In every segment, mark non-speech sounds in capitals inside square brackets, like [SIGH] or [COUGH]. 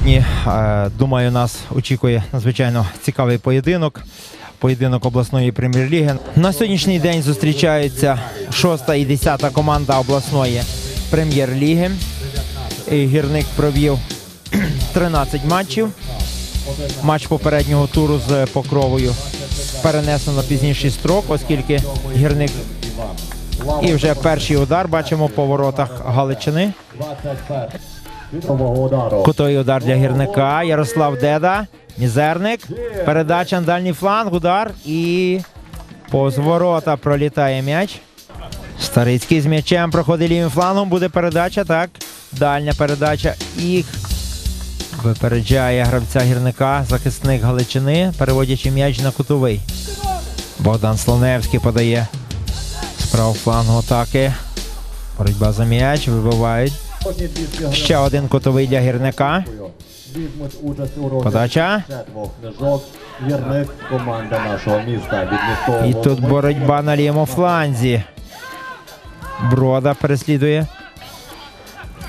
Сьогодні, е, думаю, нас очікує надзвичайно цікавий поєдинок. Поєдинок обласної прем'єр-ліги. На сьогоднішній день зустрічаються шоста і десята команда обласної прем'єр-ліги. Гірник провів [CLEARS THROAT] 13 матчів. Матч попереднього туру з покровою перенесено пізніший строк, оскільки гірник і вже перший удар бачимо по воротах Галичини. Кутовий удар для гірника. Ярослав Деда. Мізерник. Передача на дальній фланг. Удар. І повз ворота пролітає м'яч. Старицький з м'ячем проходить лівим флангом. Буде передача. Так. Дальня передача. І випереджає гравця гірника. Захисник Галичини, переводячи м'яч на кутовий. Богдан Слоневський подає з правого флангу атаки. Боротьба за м'яч. Вибивають. Кожні 200 Ще один кутовий для гірника. Подача. І тут боротьба на лівому фланзі. Брода переслідує.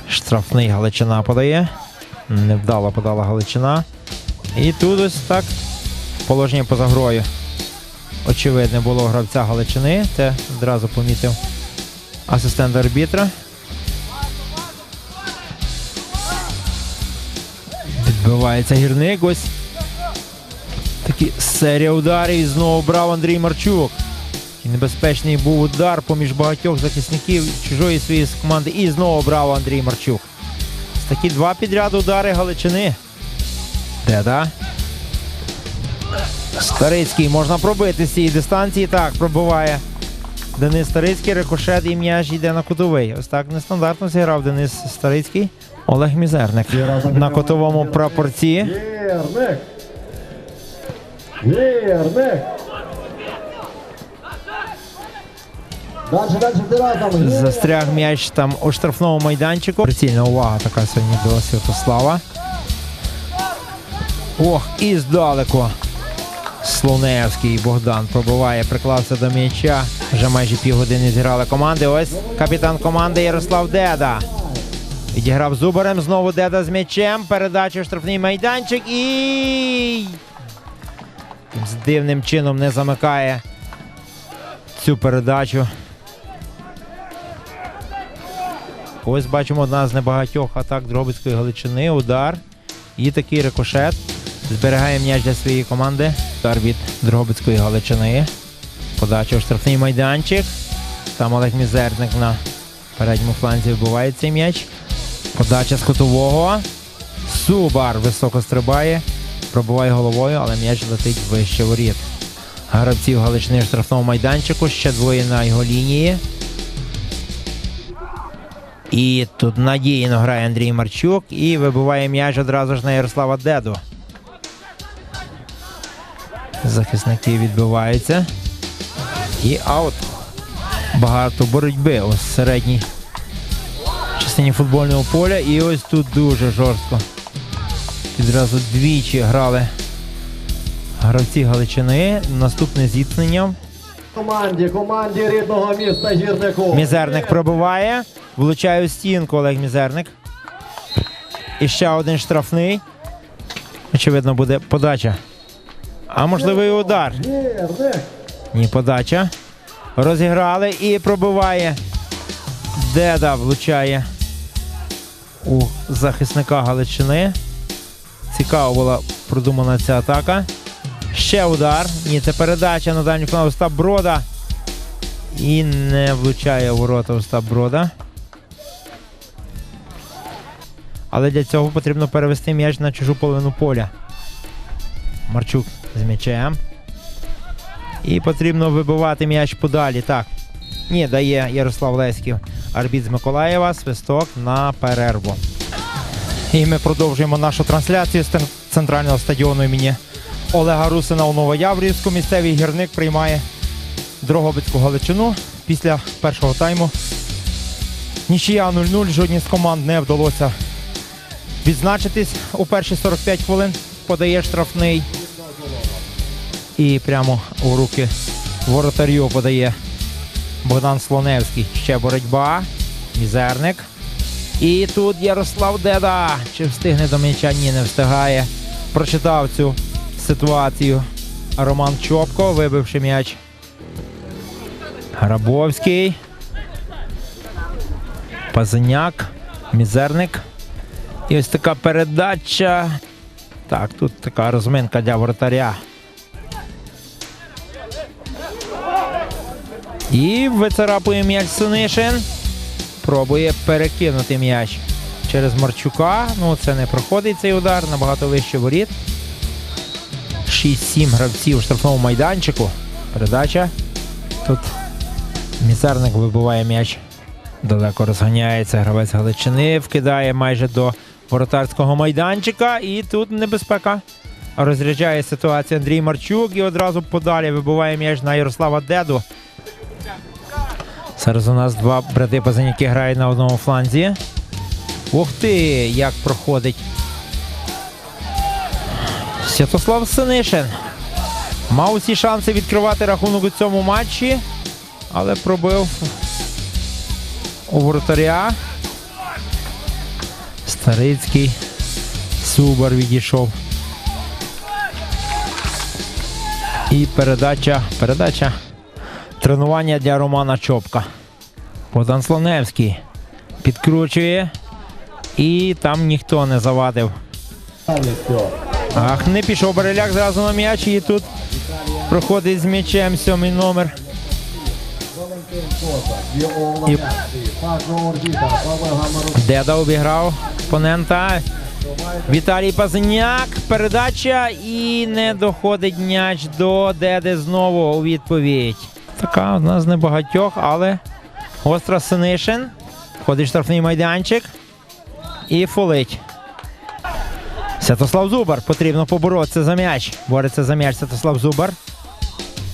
Штрафний Галичина подає. Невдало подала Галичина. І тут ось так положення поза грою. Очевидне було гравця Галичини. Це одразу помітив асистент арбітра. Відбивається гірник. Ось Такі серія ударів і знову брав Андрій Марчук. Небезпечний був удар поміж багатьох захисників чужої своєї команди. І знову брав Андрій Марчук. Такі два підряд удари Галичини. Деда. Старицький можна пробити з цієї дистанції. Так, пробиває. Денис Старицький, рикошет і м'яч йде на кутовий. Ось так нестандартно зіграв Денис Старицький. Олег Мізерник на котовому прапорці. Дальше, дальше, ти. Застряг м'яч там у штрафному майданчику. Прицільна увага така сьогодні до Святослава. Ох, і здалеку. Слоневський Богдан пробиває, приклався до м'яча. Вже майже півгодини зіграли команди. Ось капітан команди Ярослав Деда. Відіграв зубарем. Знову Деда з м'ячем. Передача в штрафний майданчик і. З дивним чином не замикає цю передачу. Ось бачимо одна з небагатьох атак Дробицької Галичини. Удар. І такий рикошет. Зберігає м'яч для своєї команди. Удар від Дробицької Галичини. Подача у штрафний майданчик. Там Олег Мізерник на передньому фланзі вбиває цей м'яч. Подача з кутового. Субар високо стрибає. Пробиває головою, але м'яч летить вище воріт. Гравців Галичини в штрафному майданчику. Ще двоє на його лінії. І тут надійно грає Андрій Марчук і вибиває м'яч одразу ж на Ярослава Деду. Захисники відбиваються. І аут. Багато боротьби у середній частині футбольного поля. І ось тут дуже жорстко. Відразу двічі грали гравці Галичини. Наступне зіткнення. Команді, команді рідного міста Гірнику. Мізерник пробиває. Влучає у стінку Олег Мізерник. І ще один штрафний. Очевидно, буде подача. А можливо, і удар. Ні, подача. Розіграли і пробиває. Деда влучає у захисника Галичини. Цікаво була продумана ця атака. Ще удар. Ні, це передача на дальню флангу Остап Брода. І не влучає ворота Остап Брода. Але для цього потрібно перевести м'яч на чужу половину поля. Марчук з м'ячем. І потрібно вибивати м'яч подалі. Так. Ні, дає Ярослав Леськів. Арбіт з Миколаєва. Свисток на перерву. І ми продовжуємо нашу трансляцію з центрального стадіону імені Олега Русина у Новояврівську. Місцевий гірник приймає Дрогобицьку Галичину після першого тайму. Нічия 0-0. Жодній з команд не вдалося відзначитись у перші 45 хвилин. Подає штрафний. І прямо у руки воротарю подає Богдан Слоневський. Ще боротьба. Мізерник. І тут Ярослав Деда. Чи встигне до м'яча? Ні, не встигає. Прочитав цю ситуацію. Роман Чопко, вибивши м'яч. Грабовський. Пазаняк. Мізерник. І ось така передача. Так, тут така розминка для воротаря. І вицарапує м'яч Синишин. Пробує перекинути м'яч через Марчука. Ну, це не проходить цей удар, набагато вище воріт. 6-7 гравців у штрафному майданчику. Передача. Тут мізерник вибиває м'яч. Далеко розганяється гравець Галичини, вкидає майже до воротарського майданчика. І тут небезпека. Розряджає ситуацію Андрій Марчук і одразу подалі вибиває м'яч на Ярослава Деду. Зараз у нас два брати Пазаняки грають на одному фланзі. Ух ти, як проходить. Святослав Синишин. Мав усі шанси відкривати рахунок у цьому матчі, але пробив у воротаря. Старицький. Субар відійшов. І передача. Передача. Тренування для Романа Чопка. Богдан Слоневський підкручує. І там ніхто не завадив. Ах, не пішов Бареляк зразу на м'яч. І тут проходить з м'ячем сьомий номер. Гамарук. Деда обіграв опонента. Віталій Пазаняк. Передача і не доходить м'яч до Деди знову у відповідь. Така одна з небагатьох, але гостра Синишин. Входить в штрафний майданчик і фолить. Святослав Зубар. Потрібно поборотися за м'яч. Бореться за м'яч Святослав Зубар.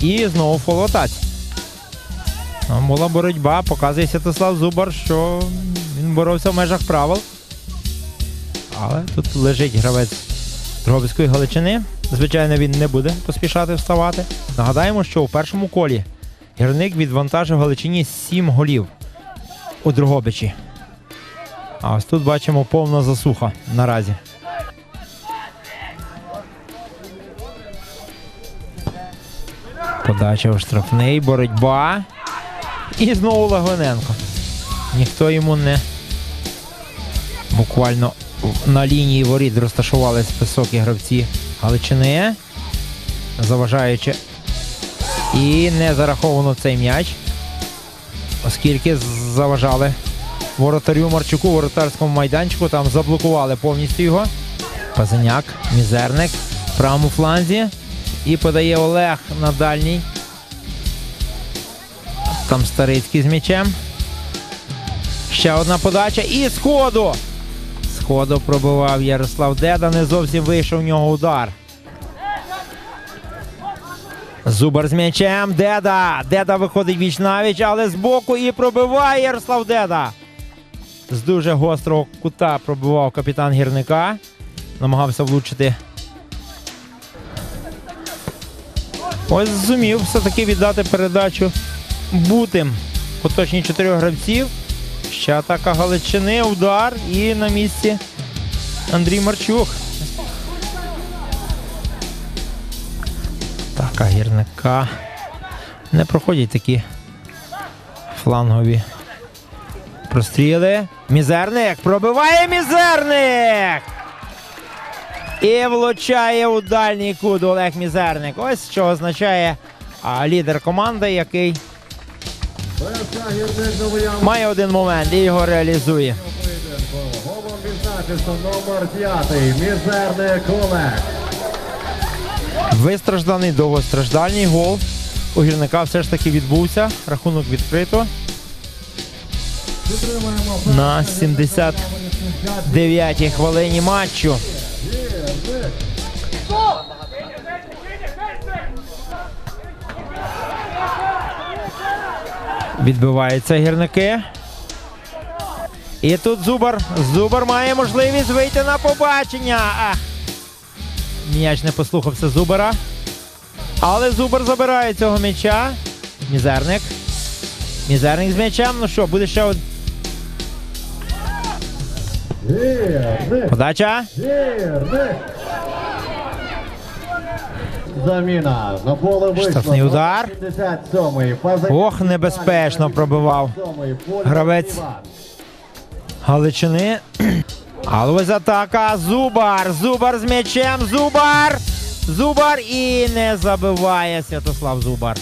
І знову фол в атаці. Там була боротьба. Показує Святослав Зубар, що він боровся в межах правил. Але тут лежить гравець Дрогобицької Галичини. Звичайно, він не буде поспішати вставати. Нагадаємо, що у першому колі гірник відвантажив Галичині 7 голів у Дрогобичі. А ось тут бачимо повна засуха наразі. Подача у штрафний, боротьба. І знову Лагоненко. Ніхто йому не буквально на лінії воріт розташувались високі гравці Галичини, заважаючи. І не зараховано цей м'яч, оскільки заважали воротарю Марчуку, воротарському майданчику. Там заблокували повністю його. Пазаняк, мізерник в правому фланзі. І подає Олег на дальній. Там Старицький з м'ячем. Ще одна подача. І з ходу. З ходу пробивав Ярослав Деда. Не зовсім вийшов в нього удар. Зубар з м'ячем. Деда. Деда виходить віч навіч, але збоку і пробиває Ярослав Деда. З дуже гострого кута пробивав капітан гірника. Намагався влучити. Ось зумів все-таки віддати передачу бутим. Поточні чотирьох гравців. Ще атака Галичини, удар і на місці Андрій Марчук. Гірника. Не проходять такі флангові простріли. Мізерник пробиває мізерник! І влучає у дальній кут Олег Мізерник. Ось що означає а, лідер команди, який має один момент і його реалізує. Номер 5. Мізерник Олег. Вистражданий довгостраждальний гол. У гірника все ж таки відбувся. Рахунок відкрито. На ПСК 70 9 хвилині матчу. Відбиваються гірники. І тут Зубар. Зубар має можливість вийти на побачення. М'яч не послухався Зубара. Але Зубар забирає цього м'яча. Мізерник. Мізерник з м'ячем. Ну що, буде ще один. Подача. Заміна. На поле вийшло. Штрафний удар. 77-й. Ох, небезпечно пробивав гравець. Галичини. Але ось атака. Зубар. Зубар з м'ячем. Зубар. Зубар і не забиває Святослав Зубар.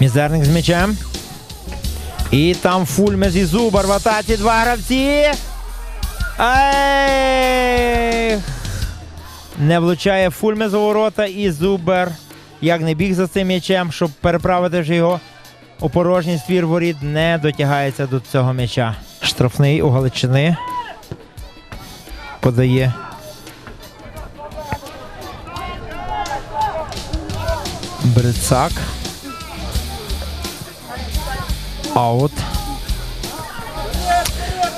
Мізерник з м'ячем. І там Фульмес і Зубар в атаці. Два гравці. Ей! Не влучає Фульмес у ворота і Зубер. Як не біг за цим м'ячем, щоб переправити вже його у порожній ствір воріт, не дотягається до цього м'яча. Штрафний у Галичини. Подає. Брицак. Аут.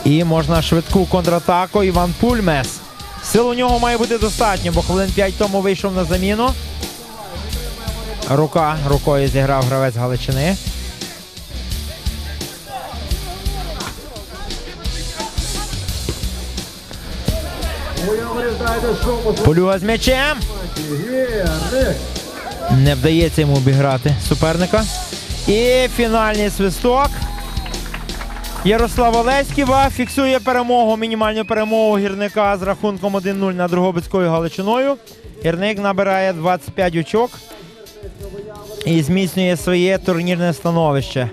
І можна швидку контратаку. Іван Пульмес. Сил у нього має бути достатньо, бо хвилин 5 тому вийшов на заміну. Рука рукою зіграв гравець Галичини. Полюга з м'ячем. Не вдається йому обіграти суперника. І фінальний свисток. Ярослав Олеськіва фіксує перемогу, мінімальну перемогу гірника з рахунком 1-0 над Дрогобицькою Галичиною. Гірник набирає 25 очок і зміцнює своє турнірне становище.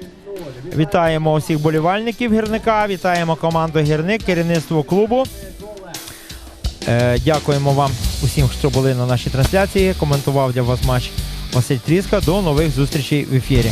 Вітаємо усіх болівальників гірника, вітаємо команду гірник, керівництво клубу. Е, дякуємо вам усім, що були на нашій трансляції. Коментував для вас матч Василь Тріска. До нових зустрічей в ефірі.